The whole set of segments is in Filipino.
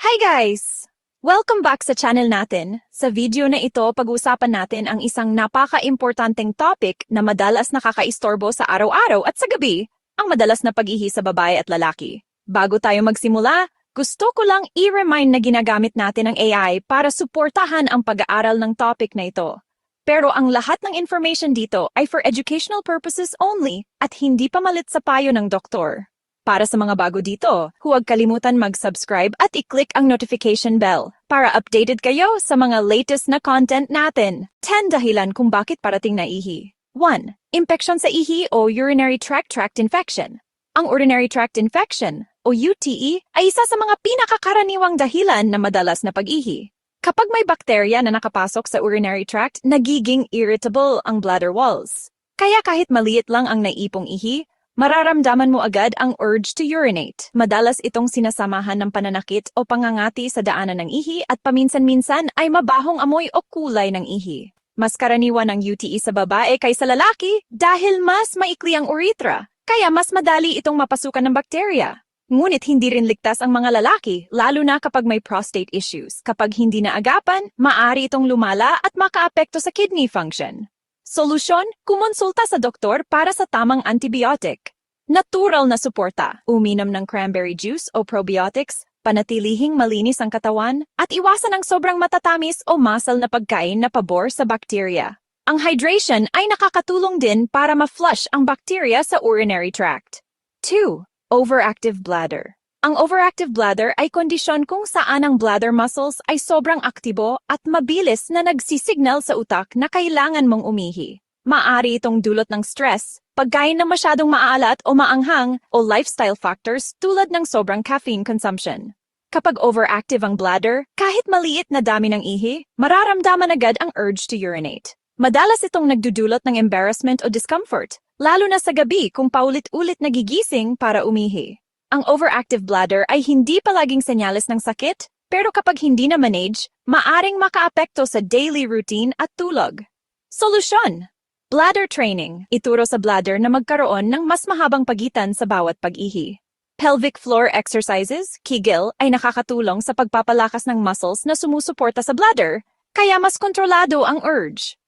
Hi guys! Welcome back sa channel natin. Sa video na ito, pag-uusapan natin ang isang napaka-importanteng topic na madalas nakakaistorbo sa araw-araw at sa gabi, ang madalas na pag-ihi sa babae at lalaki. Bago tayo magsimula, gusto ko lang i-remind na ginagamit natin ang AI para suportahan ang pag-aaral ng topic na ito. Pero ang lahat ng information dito ay for educational purposes only at hindi pamalit sa payo ng doktor. Para sa mga bago dito, huwag kalimutan mag-subscribe at i-click ang notification bell para updated kayo sa mga latest na content natin. 10 dahilan kung bakit parating na ihi. 1. Infection sa ihi o urinary tract tract infection. Ang urinary tract infection o UTE ay isa sa mga pinakakaraniwang dahilan na madalas na pag-ihi. Kapag may bakterya na nakapasok sa urinary tract, nagiging irritable ang bladder walls. Kaya kahit maliit lang ang naipong ihi, mararamdaman mo agad ang urge to urinate. Madalas itong sinasamahan ng pananakit o pangangati sa daanan ng ihi at paminsan-minsan ay mabahong amoy o kulay ng ihi. Mas karaniwan ang UTE sa babae kaysa lalaki dahil mas maikli ang urethra, kaya mas madali itong mapasukan ng bakterya. Ngunit hindi rin ligtas ang mga lalaki, lalo na kapag may prostate issues. Kapag hindi naagapan, maari itong lumala at makaapekto sa kidney function. Solusyon, kumonsulta sa doktor para sa tamang antibiotic. Natural na suporta, uminom ng cranberry juice o probiotics, panatilihing malinis ang katawan, at iwasan ang sobrang matatamis o masal na pagkain na pabor sa bakterya. Ang hydration ay nakakatulong din para ma-flush ang bakterya sa urinary tract. 2. Overactive bladder. Ang overactive bladder ay kondisyon kung saan ang bladder muscles ay sobrang aktibo at mabilis na nagsisignal sa utak na kailangan mong umihi. Maari itong dulot ng stress, pagkain na masyadong maalat o maanghang, o lifestyle factors tulad ng sobrang caffeine consumption. Kapag overactive ang bladder, kahit maliit na dami ng ihi, mararamdaman agad ang urge to urinate. Madalas itong nagdudulot ng embarrassment o discomfort, lalo na sa gabi kung paulit-ulit nagigising para umihi. Ang overactive bladder ay hindi palaging senyales ng sakit, pero kapag hindi na manage, maaring makaapekto sa daily routine at tulog. Solusyon! Bladder training. Ituro sa bladder na magkaroon ng mas mahabang pagitan sa bawat pag-ihi. Pelvic floor exercises, Kegel, ay nakakatulong sa pagpapalakas ng muscles na sumusuporta sa bladder, kaya mas kontrolado ang urge.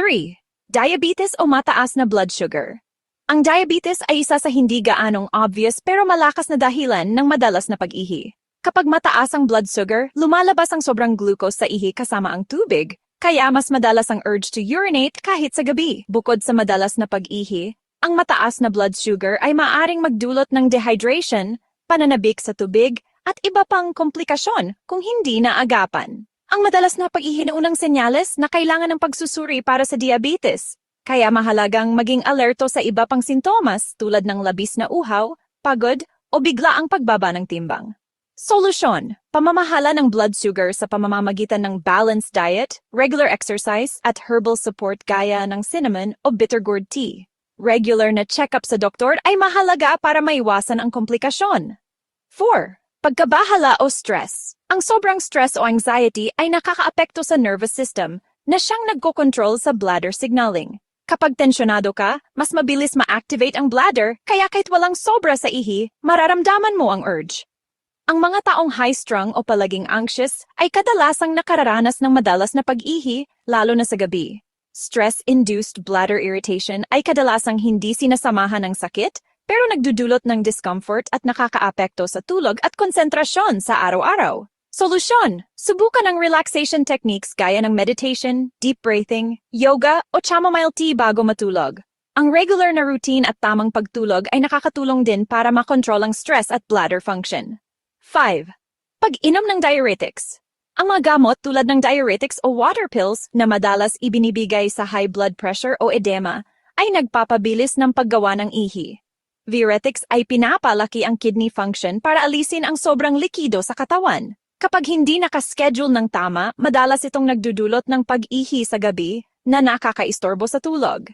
3. Diabetes o mataas na blood sugar. Ang diabetes ay isa sa hindi gaanong obvious pero malakas na dahilan ng madalas na pag-ihi. Kapag mataas ang blood sugar, lumalabas ang sobrang glucose sa ihi kasama ang tubig, kaya mas madalas ang urge to urinate kahit sa gabi. Bukod sa madalas na pag-ihi, ang mataas na blood sugar ay maaring magdulot ng dehydration, pananabik sa tubig, at iba pang komplikasyon kung hindi naagapan. Ang madalas na pag-ihi na unang senyales na kailangan ng pagsusuri para sa diabetes. Kaya mahalagang maging alerto sa iba pang sintomas tulad ng labis na uhaw, pagod, o bigla ang pagbaba ng timbang. Solusyon, pamamahala ng blood sugar sa pamamamagitan ng balanced diet, regular exercise, at herbal support gaya ng cinnamon o bitter gourd tea. Regular na check-up sa doktor ay mahalaga para maiwasan ang komplikasyon. 4. Pagkabahala o stress. Ang sobrang stress o anxiety ay nakakaapekto sa nervous system na siyang nagkokontrol sa bladder signaling. Kapag tensyonado ka, mas mabilis ma-activate ang bladder, kaya kahit walang sobra sa ihi, mararamdaman mo ang urge. Ang mga taong high-strung o palaging anxious ay kadalasang nakararanas ng madalas na pag-ihi, lalo na sa gabi. Stress-induced bladder irritation ay kadalasang hindi sinasamahan ng sakit, pero nagdudulot ng discomfort at nakakaapekto sa tulog at konsentrasyon sa araw-araw. Solusyon! Subukan ang relaxation techniques gaya ng meditation, deep breathing, yoga o chamomile tea bago matulog. Ang regular na routine at tamang pagtulog ay nakakatulong din para makontrol ang stress at bladder function. 5. Pag-inom ng diuretics. Ang mga gamot tulad ng diuretics o water pills na madalas ibinibigay sa high blood pressure o edema ay nagpapabilis ng paggawa ng ihi. Diuretics ay pinapalaki ang kidney function para alisin ang sobrang likido sa katawan. Kapag hindi nakaschedule ng tama, madalas itong nagdudulot ng pag-ihi sa gabi na nakakaistorbo sa tulog.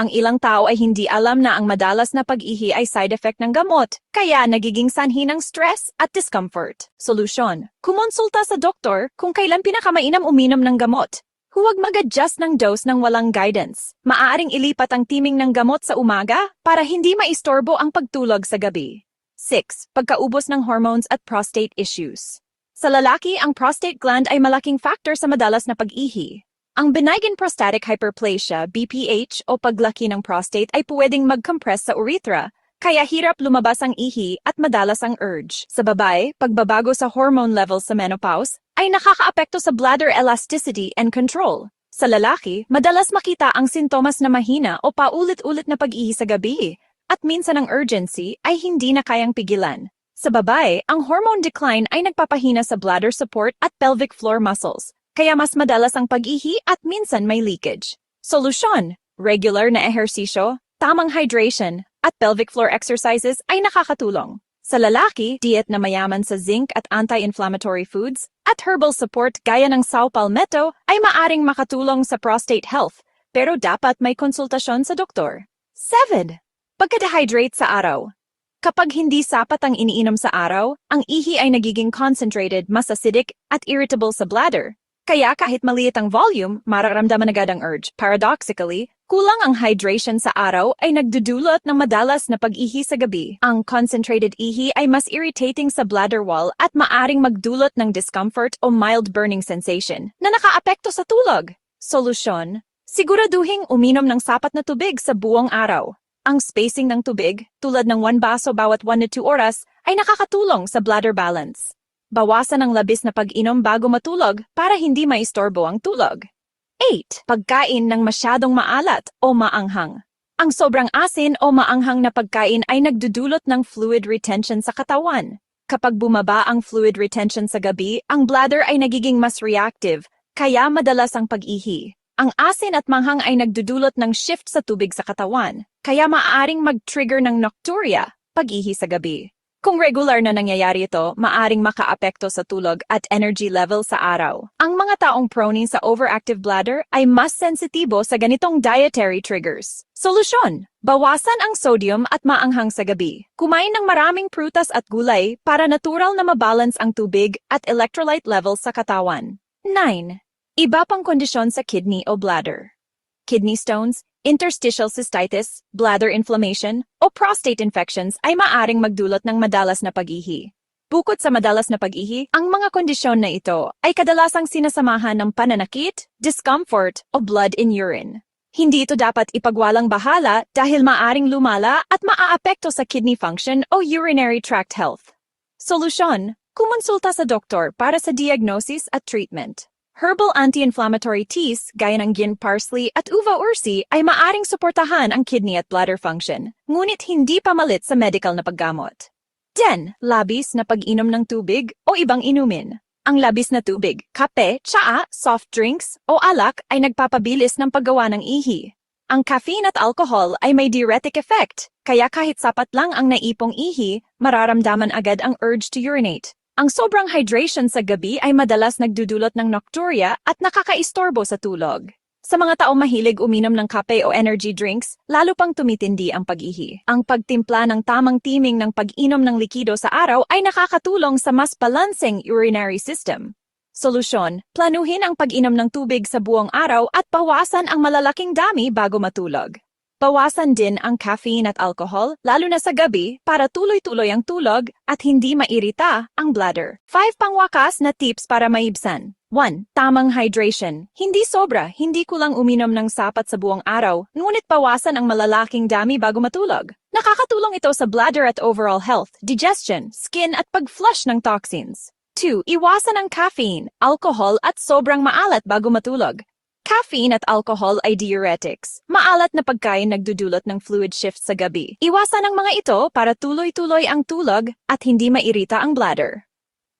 Ang ilang tao ay hindi alam na ang madalas na pag-ihi ay side effect ng gamot, kaya nagiging sanhi ng stress at discomfort. Solusyon, kumonsulta sa doktor kung kailan pinakamainam uminom ng gamot. Huwag mag-adjust ng dose ng walang guidance. Maaaring ilipat ang timing ng gamot sa umaga para hindi maistorbo ang pagtulog sa gabi. 6. Pagkaubos ng hormones at prostate issues. Sa lalaki, ang prostate gland ay malaking factor sa madalas na pag-ihi. Ang benign prostatic hyperplasia, BPH, o paglaki ng prostate ay pwedeng mag-compress sa urethra, kaya hirap lumabas ang ihi at madalas ang urge. Sa babae, pagbabago sa hormone levels sa menopause ay nakakaapekto sa bladder elasticity and control. Sa lalaki, madalas makita ang sintomas na mahina o paulit-ulit na pag-ihi sa gabi, at minsan ang urgency ay hindi na kayang pigilan. Sa babae, ang hormone decline ay nagpapahina sa bladder support at pelvic floor muscles, kaya mas madalas ang pag-ihi at minsan may leakage. Solusyon, regular na ehersisyo, tamang hydration, at pelvic floor exercises ay nakakatulong. Sa lalaki, diet na mayaman sa zinc at anti-inflammatory foods at herbal support gaya ng saw palmetto ay maaring makatulong sa prostate health, pero dapat may konsultasyon sa doktor. 7. Pagka-dehydrate sa araw. Kapag hindi sapat ang iniinom sa araw, ang ihi ay nagiging concentrated, mas acidic, at irritable sa bladder. Kaya kahit maliit ang volume, mararamdaman agad ang urge. Paradoxically, kulang ang hydration sa araw ay nagdudulot ng madalas na pag-ihi sa gabi. Ang concentrated ihi ay mas irritating sa bladder wall at maaring magdulot ng discomfort o mild burning sensation na nakaapekto sa tulog. Solusyon, siguraduhing uminom ng sapat na tubig sa buong araw. Ang spacing ng tubig, tulad ng 1 baso bawat 1 to 2 oras, ay nakakatulong sa bladder balance. Bawasan ang labis na pag-inom bago matulog para hindi maistorbo ang tulog. 8. Pagkain ng masyadong maalat o maanghang. Ang sobrang asin o maanghang na pagkain ay nagdudulot ng fluid retention sa katawan. Kapag bumaba ang fluid retention sa gabi, ang bladder ay nagiging mas reactive, kaya madalas ang pag-ihi. Ang asin at manghang ay nagdudulot ng shift sa tubig sa katawan, kaya maaaring mag-trigger ng nocturia, pag-ihi sa gabi. Kung regular na nangyayari ito, maaring makaapekto sa tulog at energy level sa araw. Ang mga taong prone sa overactive bladder ay mas sensitibo sa ganitong dietary triggers. Solusyon, bawasan ang sodium at maanghang sa gabi. Kumain ng maraming prutas at gulay para natural na mabalance ang tubig at electrolyte level sa katawan. 9. Iba pang kondisyon sa kidney o bladder. Kidney stones, interstitial cystitis, bladder inflammation, o prostate infections ay maaring magdulot ng madalas na pag-ihi. Bukod sa madalas na pag-ihi, ang mga kondisyon na ito ay kadalasang sinasamahan ng pananakit, discomfort, o blood in urine. Hindi ito dapat ipagwalang bahala dahil maaring lumala at maaapekto sa kidney function o urinary tract health. Solusyon, kumonsulta sa doktor para sa diagnosis at treatment. Herbal anti-inflammatory teas gaya ng gin parsley at uva ursi ay maaring suportahan ang kidney at bladder function, ngunit hindi pamalit sa medical na paggamot. 10. Labis na pag-inom ng tubig o ibang inumin. Ang labis na tubig, kape, tsaa, soft drinks o alak ay nagpapabilis ng paggawa ng ihi. Ang caffeine at alcohol ay may diuretic effect, kaya kahit sapat lang ang naipong ihi, mararamdaman agad ang urge to urinate. Ang sobrang hydration sa gabi ay madalas nagdudulot ng nocturia at nakakaistorbo sa tulog. Sa mga taong mahilig uminom ng kape o energy drinks, lalo pang tumitindi ang pag-ihi. Ang pagtimpla ng tamang timing ng pag-inom ng likido sa araw ay nakakatulong sa mas balancing urinary system. Solusyon, planuhin ang pag-inom ng tubig sa buong araw at bawasan ang malalaking dami bago matulog. Bawasan din ang caffeine at alcohol, lalo na sa gabi, para tuloy-tuloy ang tulog at hindi mairita ang bladder. 5 pangwakas na tips para maibsan. 1. Tamang hydration. Hindi sobra, hindi kulang uminom ng sapat sa buong araw, ngunit bawasan ang malalaking dami bago matulog. Nakakatulong ito sa bladder at overall health, digestion, skin at pag-flush ng toxins. 2. Iwasan ang caffeine, alcohol at sobrang maalat bago matulog. Caffeine at alcohol ay diuretics. Maalat na pagkain nagdudulot ng fluid shift sa gabi. Iwasan ang mga ito para tuloy-tuloy ang tulog at hindi mairita ang bladder.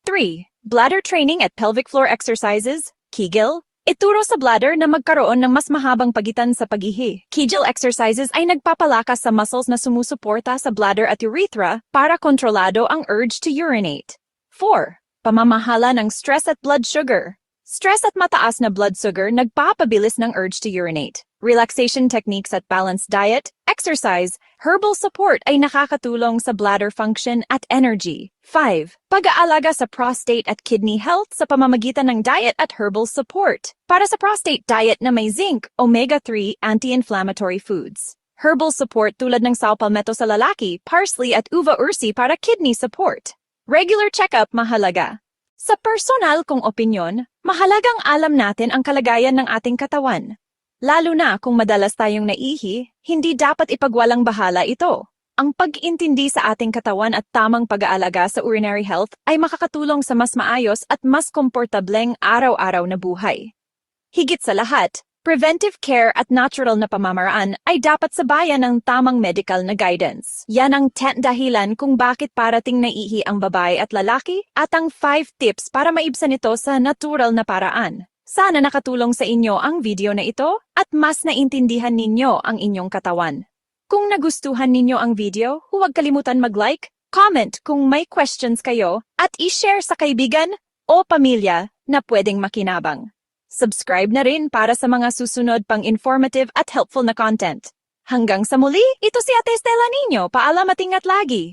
3. Bladder training at pelvic floor exercises, Kegel, Ituro sa bladder na magkaroon ng mas mahabang pagitan sa pag-ihi. Kegel exercises ay nagpapalakas sa muscles na sumusuporta sa bladder at urethra para kontrolado ang urge to urinate. 4. Pamamahala ng stress at blood sugar. Stress at mataas na blood sugar nagpapabilis ng urge to urinate. Relaxation techniques at balanced diet, exercise, herbal support ay nakakatulong sa bladder function at energy. 5. Pag-aalaga sa prostate at kidney health sa pamamagitan ng diet at herbal support. Para sa prostate diet na may zinc, omega-3, anti-inflammatory foods. Herbal support tulad ng saw palmetto sa lalaki, parsley at uva ursi para kidney support. Regular checkup mahalaga. Sa personal kong opinyon, mahalagang alam natin ang kalagayan ng ating katawan. Lalo na kung madalas tayong naihi, hindi dapat ipagwalang bahala ito. Ang pag-intindi sa ating katawan at tamang pag-aalaga sa urinary health ay makakatulong sa mas maayos at mas komportableng araw-araw na buhay. Higit sa lahat, preventive care at natural na pamamaraan ay dapat sabayan ng tamang medical na guidance. Yan ang 10 dahilan kung bakit parating naihi ang babae at lalaki at ang 5 tips para maibsan ito sa natural na paraan. Sana nakatulong sa inyo ang video na ito at mas naintindihan ninyo ang inyong katawan. Kung nagustuhan ninyo ang video, huwag kalimutan mag-like, comment kung may questions kayo at i-share sa kaibigan o pamilya na pwedeng makinabang. Subscribe na rin para sa mga susunod pang informative at helpful na content. Hanggang sa muli, ito si Ate Stella Nino. Paalam at ingat lagi.